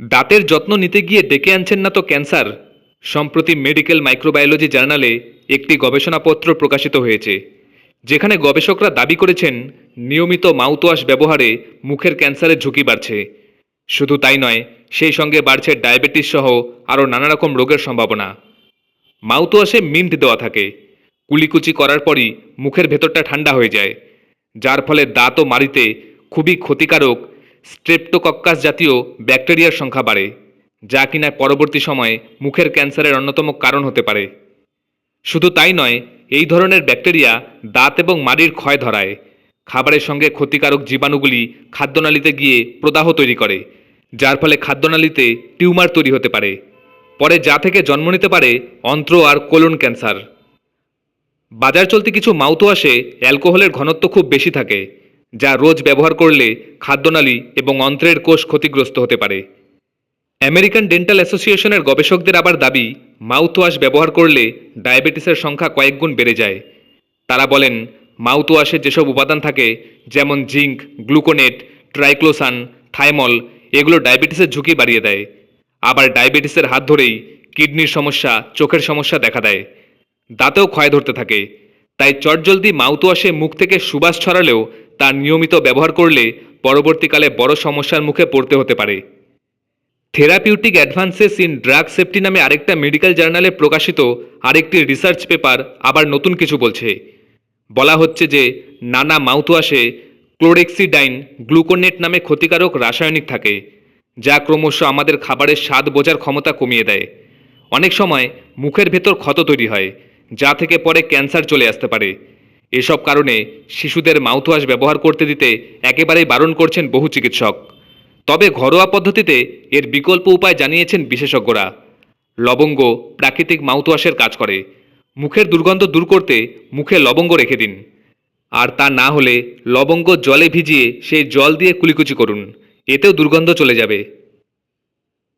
দাঁতের যত্ন নিতে গিয়ে ডেকে আনছেন না তো ক্যান্সার। সম্প্রতি মেডিকেল মাইক্রোবায়োলজি জার্নালে একটি গবেষণাপত্র প্রকাশিত হয়েছে, যেখানে গবেষকরা দাবি করেছেন, নিয়মিত মাউথওয়াশ ব্যবহারে মুখের ক্যান্সারের ঝুঁকি বাড়ছে। শুধু তাই নয়, সেই সঙ্গে বাড়ছে ডায়াবেটিস সহ আরও নানা রকম রোগের সম্ভাবনা। মাউথওয়াশে মিন্ট দেওয়া থাকে, কুলিকুচি করার পরই মুখের ভেতরটা ঠান্ডা হয়ে যায়, যার ফলে দাঁত ও মাড়িতে খুবই ক্ষতিকারক স্ট্রেপ্টোকক্কাস জাতীয় ব্যাকটেরিয়ার সংখ্যা বাড়ে, যা কিনা পরবর্তী সময়ে মুখের ক্যান্সারের অন্যতম কারণ হতে পারে। শুধু তাই নয়, এই ধরনের ব্যাকটেরিয়া দাঁত এবং মাড়ির ক্ষয় ধরায়। খাবারের সঙ্গে ক্ষতিকারক জীবাণুগুলি খাদ্যনালীতে গিয়ে প্রদাহ তৈরি করে, যার ফলে খাদ্যনালীতে টিউমার তৈরি হতে পারে। পরে যা থেকে জন্ম নিতে পারে অন্ত্র আর কোলন ক্যান্সার। বাজার চলতি কিছু মাউথওয়াশে অ্যালকোহলের ঘনত্ব খুব বেশি থাকে যা রোজ ব্যবহার করলে খাদ্যনালী এবং অন্ত্রের কোষ ক্ষতিগ্রস্ত হতে পারে। আমেরিকান ডেন্টাল অ্যাসোসিয়েশনের গবেষকদের আবার দাবি, মাউথওয়াশ ব্যবহার করলে ডায়াবেটিসের সংখ্যা কয়েকগুণ বেড়ে যায়। তারা বলেন, মাউথওয়াশে যেসব উপাদান থাকে, যেমন জিঙ্ক, গ্লুকোনেট, ট্রাইক্লোসান, থাইমল, এগুলো ডায়াবেটিসের ঝুঁকি বাড়িয়ে দেয়। আবার ডায়াবেটিসের হাত ধরেই কিডনির সমস্যা, চোখের সমস্যা দেখা দেয়। দাঁতেও ক্ষয় ধরতে থাকে। তাই চটজলদি মাউথওয়াশে মুখ থেকে সুবাস ছড়ালেও তার নিয়মিত ব্যবহার করলে পরবর্তীকালে বড় সমস্যার মুখে পড়তে হতে পারে। Therapeutic advances in drug safety নামে আরেকটা মেডিকেল জার্নালে প্রকাশিত আরেকটি রিসার্চ পেপার আবার নতুন কিছু বলছে। বলা হচ্ছে যে, নানা মাউথওয়াশে ক্লোরেক্সিডাইন গ্লুকোনেট নামে ক্ষতিকারক রাসায়নিক থাকে, যা ক্রমশ আমাদের খাবারের স্বাদ বোঝার ক্ষমতা কমিয়ে দেয়। অনেক সময় মুখের ভেতর ক্ষত তৈরি হয়, যা থেকে পরে ক্যান্সার চলে আসতে পারে। এসব কারণে শিশুদের মাউথওয়াশ ব্যবহার করতে দিতে একেবারেই বারণ করছেন বহু চিকিৎসক। তবে ঘরোয়া পদ্ধতিতে এর বিকল্প উপায় জানিয়েছেন বিশেষজ্ঞরা। লবঙ্গ প্রাকৃতিক মাউথওয়াশের কাজ করে। মুখের দুর্গন্ধ দূর করতে মুখে লবঙ্গ রেখে দিন। আর তা না হলে লবঙ্গ জলে ভিজিয়ে সেই জল দিয়ে কুলিকুচি করুন। এতেও দুর্গন্ধ চলে যাবে।